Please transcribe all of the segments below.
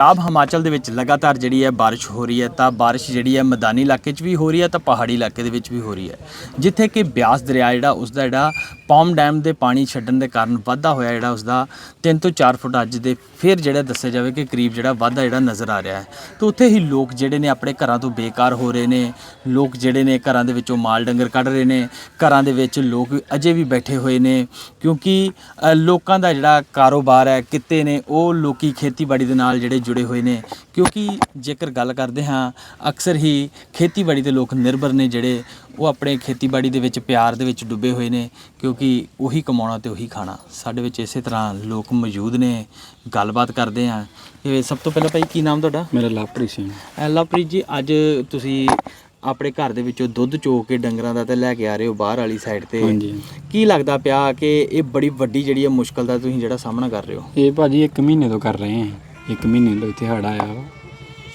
ਪੰਜਾਬ ਹਿਮਾਚਲ ਦੇ ਵਿੱਚ ਲਗਾਤਾਰ ਜਿਹੜੀ ਹੈ ਬਾਰਿਸ਼ ਹੋ ਰਹੀ ਹੈ ਤਾਂ ਬਾਰਿਸ਼ ਜਿਹੜੀ ਹੈ ਮੈਦਾਨੀ ਇਲਾਕੇ 'ਚ ਵੀ ਹੋ ਰਹੀ ਹੈ ਤਾਂ ਪਹਾੜੀ ਇਲਾਕੇ ਦੇ ਵਿੱਚ ਵੀ ਹੋ ਰਹੀ ਹੈ। ਜਿੱਥੇ ਕਿ ਬਿਆਸ ਦਰਿਆ ਜਿਹੜਾ ਉਸ ਦਾ ਜਿਹੜਾ ਪੌਮ ਡੈਮ ਦੇ ਪਾਣੀ ਛੱਡਣ ਦੇ ਕਾਰਨ ਵਾਧਾ ਹੋਇਆ ਜਿਹੜਾ ਉਸ ਦਾ 3 ਤੋਂ 4 ਫੁੱਟ ਅੱਜ ਦੇ ਫਿਰ ਜਿਹੜਾ ਦੱਸਿਆ ਜਾਵੇ ਕਿ ਕਰੀਬ ਜਿਹੜਾ ਵਾਧਾ ਜਿਹੜਾ ਨਜ਼ਰ ਆ ਰਿਹਾ ਹੈ। ਤਾਂ ਉੱਥੇ ਹੀ ਲੋਕ ਜਿਹੜੇ ਨੇ ਆਪਣੇ ਘਰਾਂ ਤੋਂ ਬੇਕਾਰ ਹੋ ਰਹੇ ਨੇ, ਲੋਕ ਜਿਹੜੇ ਨੇ ਘਰਾਂ ਦੇ ਵਿੱਚੋਂ ਮਾਲ ਡੰਗਰ ਕੱਢ ਰਹੇ ਨੇ, ਘਰਾਂ ਦੇ ਵਿੱਚ ਲੋਕ ਅਜੇ ਵੀ ਬੈਠੇ ਹੋਏ ਨੇ, ਕਿਉਂਕਿ ਲੋਕਾਂ ਦਾ ਜਿਹੜਾ ਕਾਰੋਬਾਰ ਹੈ, ਕਿੱਤੇ ਨੇ, ਉਹ ਲੋਕੀ ਖੇਤੀਬਾੜੀ ਦੇ ਨਾਲ ਜਿਹੜੇ ਜੁੜੇ ਹੋਏ ਨੇ। ਕਿਉਂਕਿ ਜੇਕਰ ਗੱਲ ਕਰਦੇ ਹਾਂ, ਅਕਸਰ ਹੀ ਖੇਤੀਬਾੜੀ ਦੇ ਲੋਕ ਨਿਰਭਰ ਨੇ ਜਿਹੜੇ ਉਹ ਆਪਣੇ ਖੇਤੀਬਾੜੀ ਦੇ ਵਿੱਚ ਪਿਆਰ ਦੇ ਵਿੱਚ ਡੁੱਬੇ ਹੋਏ ਨੇ ਕਿਉਂਕਿ ਉਹੀ ਕਮਾਉਣਾ ਤੇ ਉਹੀ ਖਾਣਾ। ਸਾਡੇ ਵਿੱਚ ਇਸੇ ਤਰ੍ਹਾਂ ਲੋਕ ਮੌਜੂਦ ਨੇ ਗੱਲਬਾਤ ਕਰਦੇ ਹਾਂ ਇਹ ਸਭ ਤੋਂ ਪਹਿਲਾਂ ਭਾਈ ਕੀ ਨਾਮ ਤੁਹਾਡਾ? ਮੇਰਾ ਲਾਪ੍ਰੀਤ ਸਿੰਘ। ਲਵਪ੍ਰੀਤ ਜੀ ਅੱਜ ਤੁਸੀਂ ਆਪਣੇ ਘਰ ਦੇ ਵਿੱਚੋਂ ਦੁੱਧ ਚੋ ਕੇ ਡੰਗਰਾਂ ਦਾ ਤੇ ਲੈ ਕੇ ਆ ਰਹੇ ਹੋ ਬਾਹਰ ਵਾਲੀ ਸਾਈਡ ਤੇ। ਹਾਂਜੀ। ਕੀ ਲੱਗਦਾ ਪਿਆ ਕਿ ਇਹ ਬੜੀ ਵੱਡੀ ਜਿਹੜੀ ਹੈ ਮੁਸ਼ਕਲ ਦਾ ਤੁਸੀਂ ਜਿਹੜਾ ਸਾਹਮਣਾ ਕਰ ਰਹੇ ਹੋ? ਇਹ ਭਾਜੀ ਇੱਕ ਮਹੀਨੇ ਤੋਂ ਕਰ ਰਹੇ ਹਾਂ ਇੱਕ ਮਹੀਨੇ ਤੋਂ ਇੱਥੇ ਹੜ ਆਇਆ ਵਾ।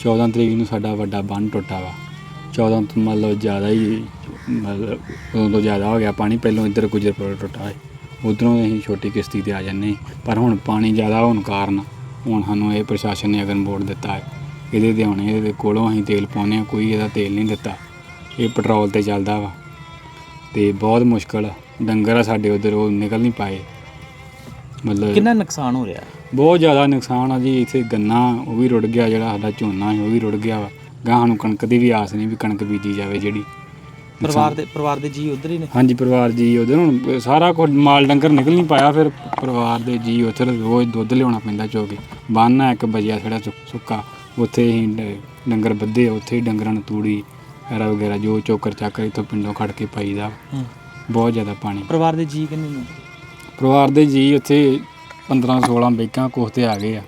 14 ਤਰੀਕ ਨੂੰ ਸਾਡਾ ਵੱਡਾ ਬੰਨ ਟੁੱਟਾ ਵਾ। 14 ਤੋਂ ਮਤਲਬ ਜ਼ਿਆਦਾ ਹੀ ਮਤਲਬ ਉਦੋਂ ਤੋਂ ਜ਼ਿਆਦਾ ਹੋ ਗਿਆ ਪਾਣੀ ਪਹਿਲਾਂ ਇੱਧਰ ਗੁਜਰਪੁਰ ਟੁੱਟਾ ਹੈ ਉਧਰੋਂ ਅਸੀਂ ਛੋਟੀ ਕਿਸ਼ਤੀ ਤੇ ਆ ਜੰਨੇ ਪਰ ਹੁਣ ਪਾਣੀ ਜ਼ਿਆਦਾ ਹੋਣ ਕਾਰਨ ਹੁਣ ਸਾਨੂੰ ਇਹ ਪ੍ਰਸ਼ਾਸਨ ਨੇ ਅਗਨ ਬੋਰਡ ਦਿੱਤਾ ਹੈ। ਇਹਦੇ ਤੇ ਹੁਣ ਇਹਦੇ ਕੋਲੋਂ ਅਸੀਂ ਤੇਲ ਪਾਉਂਦੇ ਹਾਂ ਕੋਈ ਇਹਦਾ ਤੇਲ ਨਹੀਂ ਦਿੱਤਾ। ਇਹ ਪੈਟਰੋਲ ਤੇ ਚੱਲਦਾ ਵਾ। ਤੇ ਬਹੁਤ ਮੁਸ਼ਕਲ ਆ। ਡੰਗਰ ਆ ਸਾਡੇ ਉਧਰ ਉਹ ਨਿਕਲ ਨਹੀਂ ਪਾਏ। ਮਤਲਬ ਕਿੰਨਾ ਨੁਕਸਾਨ ਹੋ ਰਿਹਾ? ਬਹੁਤ ਜ਼ਿਆਦਾ ਨੁਕਸਾਨ ਆ ਜੀ। ਇੱਥੇ ਗੰਨਾ ਉਹ ਵੀ ਰੁੜ ਗਿਆ ਜਿਹੜਾ ਸਾਡਾ ਝੋਨਾ ਉਹ ਵੀ ਰੁੜ ਗਿਆ ਵਾ। ਗਾਹਾਂ ਨੂੰ ਕਣਕ ਦੀ ਵੀ ਆਸ ਨਹੀਂ ਵੀ ਕਣਕ ਬੀਜੀ ਜਾਵੇ ਜਿਹੜੀ। ਪਰਿਵਾਰ ਦੇ ਪਰਿਵਾਰ ਦੇ ਜੀ ਉਧਰ ਹੀ ਨੇ? ਹਾਂਜੀ ਪਰਿਵਾਰ ਜੀ ਉਹਦੇ ਹੁਣ ਸਾਰਾ ਕੁਝ ਮਾਲ ਡੰਗਰ ਨਿਕਲ ਨਹੀਂ ਪਾਇਆ ਫਿਰ ਪਰਿਵਾਰ ਦੇ ਜੀ ਉੱਥੇ ਰੋਜ਼ ਦੁੱਧ ਲਿਆਉਣਾ ਪੈਂਦਾ ਚੋ ਕੇ ਬੰਨ ਆ ਇੱਕ ਬਜਿਆ ਥੋੜਾ ਸੁੱਕਾ। ਉੱਥੇ ਹੀ ਡੰਗਰ ਬੱਧੇ ਆ, ਉੱਥੇ ਹੀ ਡੰਗਰਾਂ ਨੂੰ ਤੂੜੀ ਐਰਾ ਵਗੈਰਾ ਜੋ ਚੋਕਰ ਚਾਕਰ ਇੱਥੋਂ ਪਿੰਡੋਂ ਖੜ ਕੇ ਪਾਈਦਾ। ਬਹੁਤ ਜ਼ਿਆਦਾ ਪਾਣੀ। ਪਰਿਵਾਰ ਦੇ ਜੀ ਕਿੰਨੇ ਨੇ? ਪਰਿਵਾਰ ਦੇ ਜੀ ਉੱਥੇ 15 16 ਬੈਕਾਂ ਕੋਹ ਤੇ ਆ ਗਏ ਆ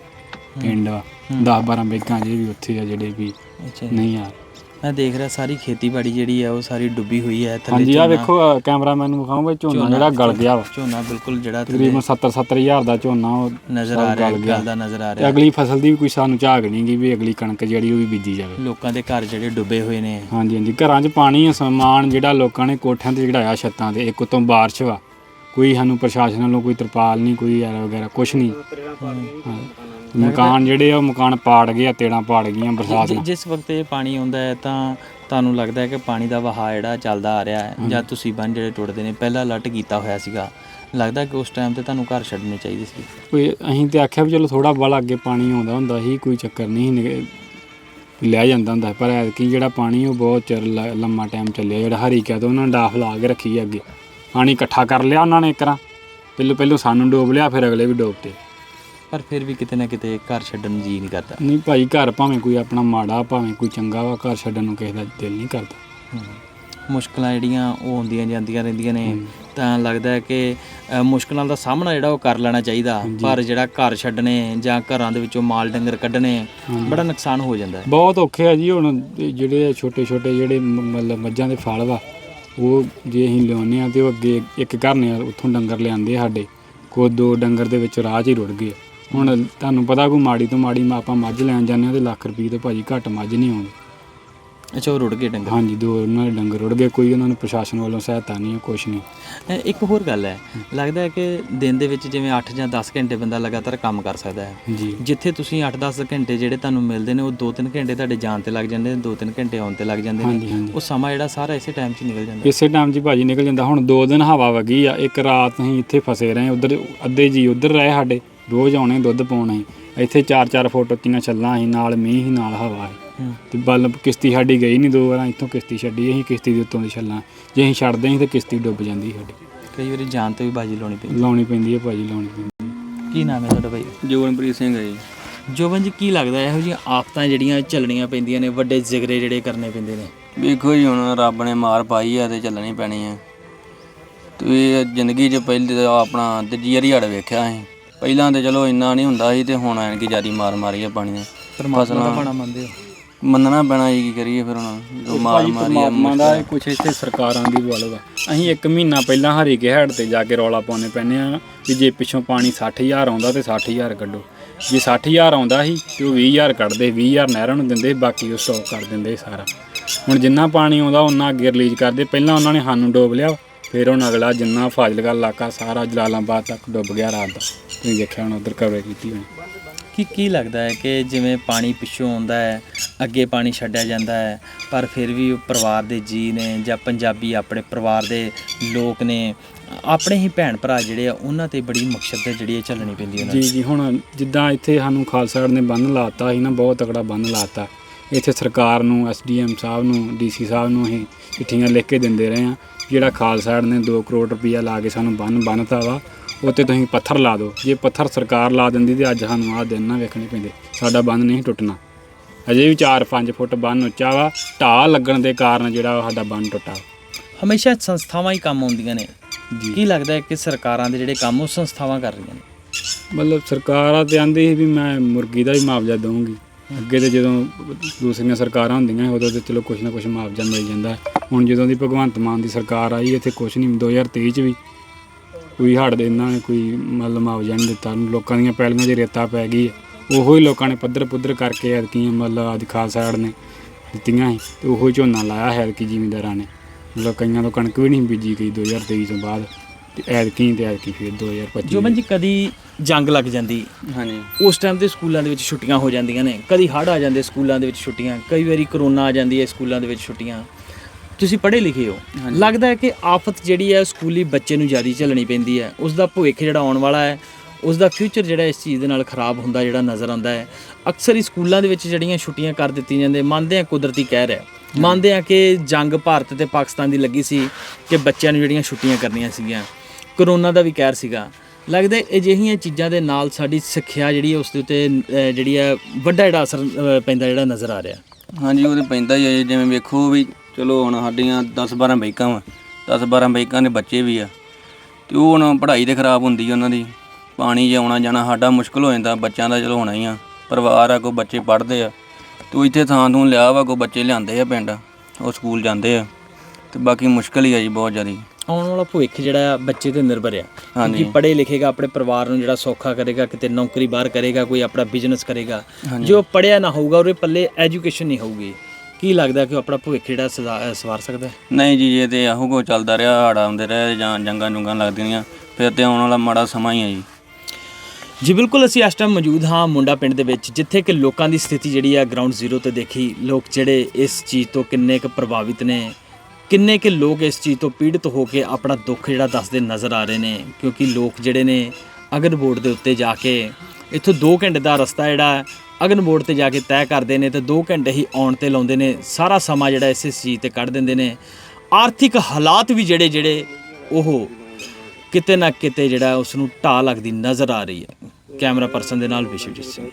ਪਿੰਡ। 10 12 ਬੈਕਾਂ ਜੇ ਵੀ ਉੱਥੇ ਆ ਜਿਹੜੇ ਵੀ ਅੱਛਾ ਨਹੀਂ ਆ। ਮੈਂ ਦੇਖ ਰਿਹਾ ਸਾਰੀ ਖੇਤੀਬਾੜੀ ਜਿਹੜੀ ਹੈ ਉਹ ਸਾਰੀ ਡੁੱਬੀ ਹੋਈ ਹੈ ਹਾਂਜੀ ਆ ਝੋਨਾ- ਵੇਖੋ ਕੈਮਰਾਮੈਨ ਨੂੰ ਵਿਖਾਉਂਗਾ ਝੋਨਾ ਝੋਨਾ- ਜਿਹੜਾ ਗਲ ਗਿਆ ਵਾ। ਝੋਨਾ ਬਿਲਕੁਲ ਜਿਹੜਾ ਥੱਲੇ ਤਕਰੀਬਨ 70 70000 ਦਾ ਝੋਨਾ ਉਹ ਨਜ਼ਰ ਸਭ ਆ ਰਿਹਾ ਗਲ ਗਿਆ। ਗਲਦਾ ਨਜ਼ਰ ਆ ਤੇ ਰਿਹਾ। ਅਗਲੀ ਫਸਲ ਦੀ ਵੀ ਕੋਈ ਸਾਨੂੰ ਝਾਕ ਨਹੀਂ ਗਈ ਵੀ ਅਗਲੀ ਕਣਕ ਜਿਹੜੀ ਉਹ ਵੀ ਬੀਜੀ ਜਾਵੇ। ਲੋਕਾਂ ਦੇ ਘਰ ਜਿਹੜੇ ਡੁੱਬੇ ਹੋਏ ਨੇ। ਹਾਂਜੀ ਹਾਂਜੀ। ਘਰਾਂ 'ਚ ਪਾਣੀ ਆ ਸਮਾਨ ਜਿਹੜਾ ਲੋਕਾਂ ਨੇ ਕੋਠਿਆਂ ਤੇ ਚੜਾਇਆ ਛੱਤਾਂ ਤੇ ਇੱਕ ਉਤੋਂ ਬਾਰਿਸ਼ ਵਾ। ਕੋਈ ਸਾਨੂੰ ਪ੍ਰਸ਼ਾਸਨ ਵੱਲੋਂ ਕੋਈ ਤਰਪਾਲ ਨਹੀਂ ਕੋਈ ਐਰਾ ਵਗੈਰਾ ਕੁਝ ਨਹੀਂ। ਹਾਂ। ਮਕਾਨ ਜਿਹੜੇ ਆ ਉਹ ਮਕਾਨ ਪਾੜ ਗਏ ਆ ਤੇੜਾਂ ਪਾੜ ਗਈਆਂ ਬਰਸਾਤ ਨਾਲ। ਜਿਸ ਵਕਤ ਇਹ ਪਾਣੀ ਆਉਂਦਾ ਹੈ ਤਾਂ ਤੁਹਾਨੂੰ ਲੱਗਦਾ ਹੈ ਕਿ ਪਾਣੀ ਦਾ ਵਹਾਅ ਜਿਹੜਾ ਚੱਲਦਾ ਆ ਰਿਹਾ ਹੈ ਜਾਂ ਤੁਸੀਂ ਬੰਨ ਜਿਹੜੇ ਟੁੱਟਦੇ ਨੇ ਪਹਿਲਾਂ ਅਲਰਟ ਕੀਤਾ ਹੋਇਆ ਸੀਗਾ। ਲੱਗਦਾ ਕਿ ਉਸ ਟਾਈਮ ਤੇ ਤੁਹਾਨੂੰ ਘਰ ਛੱਡਣੇ ਚਾਹੀਦੇ ਸੀ। ਕੋਈ ਅਸੀਂ ਤੇ ਆਖਿਆ ਵੀ ਚਲੋ ਥੋੜਾ ਬਾਲਾ ਅੱਗੇ ਪਾਣੀ ਆਉਂਦਾ ਹੁੰਦਾ ਸੀ ਕੋਈ ਚੱਕਰ ਨਹੀਂ ਸੀ ਲੈ ਜਾਂਦਾ ਹੁੰਦਾ ਪਰ ਐਤਕੀ ਜਿਹੜਾ ਪਾਣੀ ਉਹ ਬਹੁਤ ਚਿਰ ਲੰਮਾ ਟਾਈਮ ਚੱਲਿਆ ਜਿਹੜਾ ਹਰੀ ਕਿਆ ਤੋਂ ਉਹਨਾਂ ਨੇ ਡਾਫ ਲਾ ਕੇ ਰੱਖੀ ਅੱਗੇ। ਪਾਣੀ ਇਕੱਠਾ ਕਰ ਲਿਆ ਉਹਨਾਂ ਨੇ ਇੱਕਰਾਂ ਪਹਿਲੋਂ ਪਹਿਲੋਂ ਸਾਨੂੰ ਡੋਬ ਲਿਆ ਫਿਰ ਅਗਲੇ ਵੀ ਡੋਬਤੇ। ਪਰ ਫਿਰ ਵੀ ਕਿਤੇ ਨਾ ਕਿਤੇ ਘਰ ਛੱਡਣ ਨੂੰ ਜੀ ਨਹੀਂ ਕਰਦਾ। ਨਹੀਂ ਭਾਈ ਘਰ ਭਾਵੇਂ ਕੋਈ ਆਪਣਾ ਮਾੜਾ ਭਾਵੇਂ ਕੋਈ ਚੰਗਾ ਵਾ ਘਰ ਛੱਡਣ ਨੂੰ ਕਿਸੇ ਦਾ ਦਿਲ ਨਹੀਂ ਕਰਦਾ। ਮੁਸ਼ਕਲਾਂ ਜਿਹੜੀਆਂ ਉਹ ਹੁੰਦੀਆਂ ਜਾਂਦੀਆਂ ਰਹਿੰਦੀਆਂ ਨੇ। ਤਾਂ ਲੱਗਦਾ ਹੈ ਕਿ ਮੁਸ਼ਕਲਾਂ ਦਾ ਸਾਹਮਣਾ ਜਿਹੜਾ ਉਹ ਕਰ ਲੈਣਾ ਚਾਹੀਦਾ। ਪਰ ਜਿਹੜਾ ਘਰ ਛੱਡਣੇ ਜਾਂ ਘਰਾਂ ਦੇ ਵਿੱਚੋਂ ਮਾਲ ਡੰਗਰ ਕੱਢਣੇ ਬੜਾ ਨੁਕਸਾਨ ਹੋ ਜਾਂਦਾ ਹੈ। ਬਹੁਤ ਔਖੇ ਆ ਜੀ ਹੁਣ ਜਿਹੜੇ ਛੋਟੇ ਛੋਟੇ ਜਿਹੜੇ ਮਤਲਬ ਮੱਝਾਂ ਦੇ ਫਲ ਵਾ ਉਹ ਜੇ ਅਸੀਂ ਲਿਆਉਂਦੇ ਆ ਤੇ ਉਹ ਅੱਗੇ ਇੱਕ ਘਰ ਨੇ ਉੱਥੋਂ ਡੰਗਰ ਲਿਆਂਦੇ ਸਾਡੇ। ਕੋ ਦੋ ਡੰਗਰ ਦੇ ਵਿੱਚ ਰਾਹ 'ਚ ਹੀ ਰੁੜ ਗਏ ਹੁਣ ਤੁਹਾਨੂੰ ਪਤਾ ਕੋਈ ਮਾੜੀ ਤੋਂ ਮਾੜੀ ਆਪਾਂ ਮੱਝ ਲੈਣ ਜਾਂਦੇ ਆ ਤੇ ਲੱਖ ਰੁਪਏ ਤੋਂ ਭਾਜੀ ਘੱਟ ਮੱਝ ਨਹੀਂ ਆਉਂਦੀ। ਅੱਛਾ ਉਹ ਰੁੜ ਗਏ ਡੰਗਰ? ਹਾਂਜੀ ਦੋ ਉਹਨਾਂ ਦੇ ਡੰਗਰ ਰੁੜ ਗਏ ਕੋਈ ਉਹਨਾਂ ਨੂੰ ਪ੍ਰਸ਼ਾਸਨ ਵੱਲੋਂ ਸਹਾਇਤਾ ਨਹੀਂ ਕੁਛ ਨਹੀਂ। ਅ, ਇੱਕ ਹੋਰ ਗੱਲ ਹੈ। ਲੱਗਦਾ ਹੈ ਕਿ ਦਿਨ ਦੇ ਵਿੱਚ ਜਿਵੇਂ 8 ਜਾਂ 10 ਘੰਟੇ ਬੰਦਾ ਲਗਾਤਾਰ ਕੰਮ ਕਰ ਸਕਦਾ ਹੈ। ਜੀ। ਜਿੱਥੇ ਤੁਸੀਂ 8-10 ਘੰਟੇ ਜਿਹੜੇ ਤੁਹਾਨੂੰ ਮਿਲਦੇ ਨੇ ਉਹ 2-3 ਘੰਟੇ ਤੁਹਾਡੇ ਜਾਣ ਤੇ ਲੱਗ ਜਾਂਦੇ ਨੇ 2-3 ਘੰਟੇ ਆਉਣ ਤੇ ਲੱਗ ਜਾਂਦੇ ਨੇ। ਹਾਂਜੀ ਉਹ ਸਮਾਂ ਜਿਹੜਾ ਸਾਰਾ ਇਸੇ ਟਾਈਮ 'ਚ ਨਿਕਲ ਜਾਂਦਾ। ਇਸੇ ਟਾਈਮ 'ਚ ਹੀ ਭਾਜੀ ਨਿਕਲ ਜਾਂਦਾ। ਹੁਣ ਦੋ ਦਿਨ ਹਵਾ ਵਗੀ ਆ ਇੱਕ ਰਾਤ ਅਸੀਂ ਇੱਥੇ ਫਸੇ ਰਹੇ ਉਧਰ ਅੱਧੇ ਜੀ ਉਧਰ ਰਹੇ ਸਾਡੇ। ਰੋਜ਼ ਆਉਣੇ ਦੁੱਧ ਪਾਉਣ। ਅਸੀਂ ਇੱਥੇ 4-4 ਫੁੱਟ ਉੱਤੀਆਂ ਛੱਲਾਂ ਸੀ ਨਾਲ ਮੀਂਹ ਸੀ ਨਾਲ ਹਵਾ ਸੀ। ਹੂੰ। ਤੇ ਬੱਲ ਕਿਸ਼ਤੀ ਸਾਡੀ ਗਈ ਨਹੀਂ ਦੋ ਵਾਰਾਂ ਇੱਥੋਂ ਕਿਸ਼ਤੀ ਛੱਡੀ ਅਸੀਂ ਕਿਸ਼ਤੀ ਦੇ ਉੱਤੋਂ ਦੀ ਛੱਲਾਂ। ਜੇ ਅਸੀਂ ਛੱਡਦੇ ਸੀ ਤੇ ਕਿਸ਼ਤੀ ਡੁੱਬ ਜਾਂਦੀ ਸਾਡੀ। ਕਈ ਵਾਰੀ ਜਾਨ ਤੇ ਵੀ ਬਾਜੀ ਲਾਉਣੀ ਪੈਂਦੀ। ਲਾਉਣੀ ਪੈਂਦੀ ਹੈ ਭਾਜੀ ਲਾਉਣੀ ਪੈਂਦੀ ਹੈ। ਕੀ ਨਾਮ ਹੈ ਤੁਹਾਡਾ ਭਾਈ? ਜੋਗਨਪ੍ਰੀਤ ਸਿੰਘ ਹੈ ਜੀ। ਜੋਬਨ ਜੀ ਕੀ ਲੱਗਦਾ ਇਹੋ ਜਿਹੀਆਂ ਆਫਤਾਂ ਜਿਹੜੀਆਂ ਝੱਲਣੀਆਂ ਪੈਂਦੀਆਂ ਨੇ ਵੱਡੇ ਜ਼ਿਗਰੇ ਜਿਹੜੇ ਕਰਨੇ ਪੈਂਦੇ ਨੇ? ਵੇਖੋ ਜੀ ਹੁਣ ਰੱਬ ਨੇ ਮਾਰ ਪਾਈ ਆ ਤੇ ਚੱਲਣੀ ਪੈਣੀ ਆ। ਤੇ ਇਹ ਜ਼ਿੰਦਗੀ 'ਚ ਪਹਿਲੇ ਤਾਂ ਆਪਣਾ ਤੀਜੀ ਵਾਰੀ ਹੜ ਵੇਖਿਆ ਸੀ ਪਹਿਲਾਂ ਤੇ ਚਲੋ ਇੰਨਾ ਨਹੀਂ ਹੁੰਦਾ ਸੀ ਤੇ ਹੁਣ ਐਨ ਕਿ ਜਿਆਦੀ ਮਾਰ ਮਾਰੀ ਆ ਪਾਣੀ ਨੇ ਪਰਮਾਤਮਾ ਦਾ ਬਾਣਾ ਮੰਨਦੇ ਹੋ? ਮੰਨਣਾ ਪੈਣਾ ਜੀ ਕੀ ਕਰੀਏ ਫਿਰ ਹੁਣ? ਜੋ ਮਾਰ ਮਾਰੀ ਆ ਪਰਮਾਤਮਾ ਦਾ ਕੁਛ ਇੱਥੇ ਸਰਕਾਰਾਂ ਦੀ ਵੱਲ ਵਾ। ਅਸੀਂ ਇੱਕ ਮਹੀਨਾ ਪਹਿਲਾਂ ਹਰੀ ਕੇ ਹੈਡ ਤੇ ਜਾ ਕੇ ਰੌਲਾ ਪਾਉਣੇ ਪੈਨੇ ਆ ਵੀ ਜੇ ਪਿੱਛੋਂ ਪਾਣੀ 60000 ਆਉਂਦਾ ਤੇ 60000 ਕੱਢੋ। ਜੇ 60000 ਆਉਂਦਾ ਸੀ ਤੇ ਉਹ 20000 ਕੱਢਦੇ 20000 ਨਹਿਰਾਂ ਨੂੰ ਦਿੰਦੇ ਬਾਕੀ ਉਹ ਸਟਾਕ ਕਰ ਦਿੰਦੇ ਸਾਰਾ। ਹੁਣ ਜਿੰਨਾ ਪਾਣੀ ਆਉਂਦਾ ਉਹਨਾਂ ਅੱਗੇ ਰਿਲੀਜ਼ ਕਰਦੇ। ਪਹਿਲਾਂ ਉਹਨਾਂ ਨੇ ਸਾਨੂੰ ਡੋਬ ਲਿਆ ਫਿਰ ਹੁਣ ਅਗਲਾ ਜਿੰਨਾ ਫਾਜ਼ਿਲਕਾ ਇਲਾਕਾ ਸਾਰਾ ਜਲਾਲਾਬਾਦ ਤੱਕ ਡੁੱਬ ਗਿਆ ਰਾਤ ਦਾ। ਤੁਸੀਂ ਦੇਖਿਆ ਹੁਣ ਉਧਰ ਕਵਰੇ ਕੀਤੀ ਹੋਣੀ। ਕੀ ਕੀ ਲੱਗਦਾ ਹੈ ਕਿ ਜਿਵੇਂ ਪਾਣੀ ਪਿੱਛੋਂ ਆਉਂਦਾ ਹੈ ਅੱਗੇ ਪਾਣੀ ਛੱਡਿਆ ਜਾਂਦਾ ਹੈ ਪਰ ਫਿਰ ਵੀ ਉਹ ਪਰਿਵਾਰ ਦੇ ਜੀ ਨੇ ਜਾਂ ਪੰਜਾਬੀ ਆਪਣੇ ਪਰਿਵਾਰ ਦੇ ਲੋਕ ਨੇ ਆਪਣੇ ਹੀ ਭੈਣ ਭਰਾ ਜਿਹੜੇ ਆ ਉਹਨਾਂ ਤੇ ਬੜੀ ਮਕਸਦ ਤੇ ਜਿਹੜੀ ਹੈ ਚੱਲਣੀ ਪੈਂਦੀ ਉਹਨਾਂ ਜੀ ਨੂੰ ਜੀ ਹੁਣ ਜਿੱਦਾਂ ਇੱਥੇ ਸਾਨੂੰ ਖਾਲਸਾ ਏਡ ਨੇ ਬੰਨ ਲਾਤਾ ਸੀ ਨਾ ਬਹੁਤ ਤਕੜਾ ਬੰਨ ਲਾਤਾ। ਇੱਥੇ ਸਰਕਾਰ ਨੂੰ ਐਸਡੀਐਮ ਸਾਹਿਬ ਨੂੰ ਡੀਸੀ ਸਾਹਿਬ ਨੂੰ ਅਸੀਂ ਚਿੱਠੀਆਂ ਲਿਖ ਕੇ ਦਿੰਦੇ ਰਹੇ ਆ ਜਿਹੜਾ ਖਾਲਸਾ ਏਡ ਨੇ 2 ਕਰੋੜ ਰੁਪਈਆ ਲਾ ਕੇ ਸਾਨੂੰ ਬੰਨ ਬੰਨਤਾ ਵਾ। ਉੱਤੇ ਤੁਸੀਂ ਪੱਥਰ ਲਾ ਦਿਓ। ਜੇ ਪੱਥਰ ਸਰਕਾਰ ਲਾ ਦਿੰਦੀ ਤੇ ਅੱਜ ਸਾਨੂੰ ਆਹ ਦਿਨ ਨਾ ਵੇਖਣੇ ਪੈਂਦੇ। ਸਾਡਾ ਬੰਨ ਨਹੀਂ ਟੁੱਟਣਾ। ਅਜੇ ਵੀ 4-5 ਫੁੱਟ ਬੰਨ ਉੱਚਾ ਵਾ। ਢਾਹ ਲੱਗਣ ਦੇ ਕਾਰਨ ਜਿਹੜਾ ਸਾਡਾ ਬੰਨ ਟੁੱਟਾ। ਹਮੇਸ਼ਾ ਸੰਸਥਾਵਾਂ ਹੀ ਕੰਮ ਆਉਂਦੀਆਂ ਨੇ। ਕੀ ਲੱਗਦਾ ਹੈ ਕਿ ਸਰਕਾਰਾਂ ਦੇ ਜਿਹੜੇ ਕੰਮ ਉਹ ਸੰਸਥਾਵਾਂ ਕਰ ਰਹੀਆਂ ਨੇ? ਮਤਲਬ ਸਰਕਾਰਾਂ ਤੇ ਆਂਦੀ ਸੀ ਵੀ ਮੈਂ ਮੁਰਗੀ ਦਾ ਵੀ ਮੁਆਵਜ਼ਾ ਦਊਂਗੀ ਅੱਗੇ ਤੇ ਜਦੋਂ ਦੂਸਰੀਆਂ ਸਰਕਾਰਾਂ ਹੁੰਦੀਆਂ ਉਦੋਂ ਤੇ ਚਲੋ ਕੁਛ ਨਾ ਕੁਛ ਮੁਆਵਜ਼ਾ ਮਿਲ ਜਾਂਦਾ। ਹੁਣ ਜਦੋਂ ਦੀ ਭਗਵੰਤ ਮਾਨ ਦੀ ਸਰਕਾਰ ਆਈ ਇੱਥੇ ਕੁਛ ਨਹੀਂ 2023 ਚ ਵੀ ਕੋਈ ਹੜ੍ਹ ਦੇ ਇਹਨਾਂ ਨੇ ਕੋਈ ਮਤਲਬ ਮੁਆਵਜ਼ਾ ਨਹੀਂ ਦਿੱਤਾ। ਲੋਕਾਂ ਦੀਆਂ ਪੈਲੀਆਂ 'ਚ ਰੇਤਾ ਪੈ ਗਈ ਹੈ। ਉਹੋ ਹੀ ਲੋਕਾਂ ਨੇ ਪੱਧਰ ਪੁੱਧਰ ਕਰਕੇ ਐਤਕੀਆਂ ਮਤਲਬ ਅੱਜ ਖਾਲਸਾ ਸਾਈਡ ਨੇ ਦਿੱਤੀਆਂ ਸੀ ਤੇ ਉਹੋ ਹੀ ਝੋਨਾ ਲਾਇਆ ਹੈ ਐਤਕੀ ਜ਼ਿਮੀਂਦਾਰਾਂ ਨੇ। ਮਤਲਬ ਕਈਆਂ ਤੋਂ ਕਣਕ ਵੀ ਨਹੀਂ ਬੀਜੀ ਗਈ 2023 ਤੋਂ ਬਾਅਦ ਤੇ ਐਤਕੀ ਤੇ ਐਤਕੀ ਫਿਰ 2025 ਜੋਬਨ ਜੀ ਕਦੀ ਜੰਗ ਲੱਗ ਜਾਂਦੀ? ਹਾਂਜੀ। ਉਸ ਟਾਈਮ ਤੇ ਸਕੂਲਾਂ ਦੇ ਵਿੱਚ ਛੁੱਟੀਆਂ ਹੋ ਜਾਂਦੀਆਂ ਨੇ। ਕਦੀ ਹੜ੍ਹ ਆ ਜਾਂਦੇ ਸਕੂਲਾਂ ਦੇ ਵਿੱਚ ਛੁੱਟੀਆਂ ਕਈ ਵਾਰੀ ਕਰੋਨਾ ਆ ਜਾਂਦੀ ਹੈ ਸਕੂਲਾਂ ਦੇ ਵਿੱਚ ਛੁੱਟੀਆਂ। ਤੁਸੀਂ ਪੜ੍ਹੇ ਲਿਖੇ ਹੋ। ਲੱਗਦਾ ਹੈ ਕਿ ਆਫਤ ਜਿਹੜੀ ਹੈ ਸਕੂਲੀ ਬੱਚੇ ਨੂੰ ਜ਼ਿਆਦਾ ਝੱਲਣੀ ਪੈਂਦੀ ਹੈ। ਉਸ ਦਾ ਭਵਿੱਖ ਜਿਹੜਾ ਆਉਣ ਵਾਲਾ ਹੈ ਉਸ ਦਾ ਫਿਊਚਰ ਜਿਹੜਾ ਇਸ ਚੀਜ਼ ਦੇ ਨਾਲ ਖਰਾਬ ਹੁੰਦਾ ਜਿਹੜਾ ਨਜ਼ਰ ਆਉਂਦਾ ਹੈ। ਅਕਸਰ ਹੀ ਸਕੂਲਾਂ ਦੇ ਵਿੱਚ ਜਿਹੜੀਆਂ ਛੁੱਟੀਆਂ ਕਰ ਦਿੱਤੀਆਂ ਜਾਂਦੇ ਮੰਨਦੇ ਆ ਕੁਦਰਤੀ ਕਹਿਰ ਹੈ। ਮੰਨਦੇ ਆ ਕਿ ਜੰਗ ਭਾਰਤ ਤੇ ਪਾਕਿਸਤਾਨ ਦੀ ਲੱਗੀ ਸੀ ਕਿ ਬੱਚਿਆਂ ਨੂੰ ਜਿਹੜੀਆਂ ਛੁੱਟੀਆਂ ਕਰਨੀਆਂ ਸੀਗੀਆਂ ਕਰੋਨਾ ਦਾ ਵੀ ਕਹਿਰ ਸੀਗਾ। ਲੱਗਦਾ ਹੈ ਅਜਿਹੀਆਂ ਚੀਜ਼ਾਂ ਦੇ ਨਾਲ ਸਾਡੀ ਸਿੱਖਿਆ ਜਿਹੜੀ ਹੈ ਉਸ ਦੇ ਉੱਤੇ ਜਿਹੜੀ ਹੈ ਵੱਡਾ ਜਿਹੜਾ ਅਸਰ ਪੈਂਦਾ ਜਿਹੜਾ ਨਜ਼ਰ ਆ ਰਿਹਾ। ਹਾਂਜੀ ਉਹ ਤੇ ਪੈਂਦਾ ਹੀ ਜੀ, ਜਿਵੇਂ ਵੇਖੋ ਵੀ ਚਲੋ ਹੁਣ ਸਾਡੀਆਂ 10 12 ਬਾਈਕਾਂ ਵਾ। 10 12 ਬਾਈਕਾਂ ਦੇ ਬੱਚੇ ਵੀ ਆ। ਤੇ ਉਹ ਹੁਣ ਪੜ੍ਹਾਈ ਤੇ ਖਰਾਬ ਹੁੰਦੀ ਆ ਉਹਨਾਂ ਦੀ। ਪਾਣੀ 'ਚ ਆਉਣਾ ਜਾਣਾ ਸਾਡਾ ਮੁਸ਼ਕਲ ਹੋ ਜਾਂਦਾ ਬੱਚਿਆਂ ਦਾ ਚਲੋ ਹੋਣਾ ਹੀ ਆ। ਪਰਿਵਾਰ ਆ ਕੋ ਬੱਚੇ ਪੜ੍ਹਦੇ ਆ। ਤੇ ਇੱਥੇ ਥਾਂ ਥੂੰ ਲਿਆ ਵਾ ਕੋ ਬੱਚੇ ਲਿਆਂਦੇ ਆ ਪਿੰਡ। ਉਹ ਸਕੂਲ ਜਾਂਦੇ ਆ। ਤੇ ਬਾਕੀ ਮੁਸ਼ਕਲ ਹੀ ਆ ਜੀ ਬਹੁਤ ਜ਼ਿਆਦਾ। ਆਉਣ ਵਾਲਾ ਭਵਿੱਖ ਜਿਹੜਾ ਆ ਬੱਚੇ ਤੇ ਨਿਰਭਰ ਆ। ਕਿਉਂਕਿ ਪੜ੍ਹੇ ਲਿਖੇਗਾ ਆਪਣੇ ਪਰਿਵਾਰ ਨੂੰ ਜਿਹੜਾ ਸੌਖਾ ਕਰੇਗਾ ਕਿਤੇ ਨੌਕਰੀ ਬਾਹਰ ਕਰੇਗਾ ਕੋਈ ਆਪਣਾ ਬਿਜ਼ਨਸ ਕਰੇਗਾ। ਜੋ ਪੜ੍ਹਿਆ ਨਾ ਹੋਊਗਾ ਉਹਦੇ ਪੱਲੇ ਐਜੂਕੇਸ਼ਨ ਨਹੀਂ ਹੋਊਗੀ। ਕੀ ਲੱਗਦਾ ਕਿ ਉਹ ਆਪਣਾ ਭਵਿੱਖ ਜਿਹੜਾ ਸਜ਼ਾ- ਸਵਾਰ ਸਕਦਾ ਹੈ? ਨਹੀਂ ਜੀ ਇਹ ਤੇ ਇਹੋ ਕੋ ਚੱਲਦਾ ਰਿਹਾ ਹੜ ਆਉਂਦੇ ਰਹੇ ਜਾਂ ਜੰਗਾਂ ਜੁੰਗਾਂ ਲੱਗਦੀਆਂ ਫਿਰ ਤੇ ਆਉਣ ਵਾਲਾ ਮਾੜਾ ਸਮਾਂ ਹੀ ਆ ਜੀ। ਜੀ ਬਿਲਕੁਲ ਅਸੀਂ ਇਸ ਟਾਈਮ ਮੌਜੂਦ ਹਾਂ ਮੁੰਡਾ ਪਿੰਡ ਦੇ ਵਿੱਚ ਜਿੱਥੇ ਕਿ ਲੋਕਾਂ ਦੀ ਸਥਿਤੀ ਜਿਹੜੀ ਆ ਗਰਾਊਂਡ ਜ਼ੀਰੋ ਤੇ ਦੇਖੀ ਲੋਕ ਜਿਹੜੇ ਇਸ ਚੀਜ਼ ਤੋਂ ਕਿੰਨੇ ਕੁ ਪ੍ਰਭਾਵਿਤ ਨੇ ਕਿੰਨੇ ਕੁ ਲੋਕ ਇਸ ਚੀਜ਼ ਤੋਂ ਪੀੜਤ ਹੋ ਕੇ ਆਪਣਾ ਦੁੱਖ ਜਿਹੜਾ ਦੱਸਦੇ ਨਜ਼ਰ ਆ ਰਹੇ ਨੇ ਕਿਉਂਕਿ ਲੋਕ ਜਿਹੜੇ ਨੇ ਅਗਨ ਬੋਰਡ ਦੇ ਉੱਤੇ ਜਾ ਕੇ ਇੱਥੋਂ 2 ਘੰਟੇ ਦਾ ਰਸਤਾ ਜਿਹੜਾ ਅਗਨ ਬੋਰਡ ਤੇ ਜਾ ਕੇ ਤੈਅ ਕਰਦੇ ਨੇ ਤੇ 2 ਘੰਟੇ ਹੀ ਆਉਣ ਤੇ ਲਾਉਂਦੇ ਨੇ। ਸਾਰਾ ਸਮਾਂ ਜਿਹੜਾ ਇਸੇ ਚੀਜ਼ ਤੇ ਕੱਢ ਦਿੰਦੇ ਨੇ। ਆਰਥਿਕ ਹਾਲਾਤ ਵੀ ਜਿਹੜੇ ਜਿਹੜੇ ਉਹ ਕਿਤੇ ਨਾ ਕਿਤੇ ਜਿਹੜਾ ਉਸ ਨੂੰ ਢਾਹ ਲੱਗਦੀ ਨਜ਼ਰ ਆ ਰਹੀ ਹੈ। ਕੈਮਰਾ ਪਰਸਨ ਦੇ ਨਾਲ ਵਿਸ਼ਵਜੀਤ ਸਿੰਘ।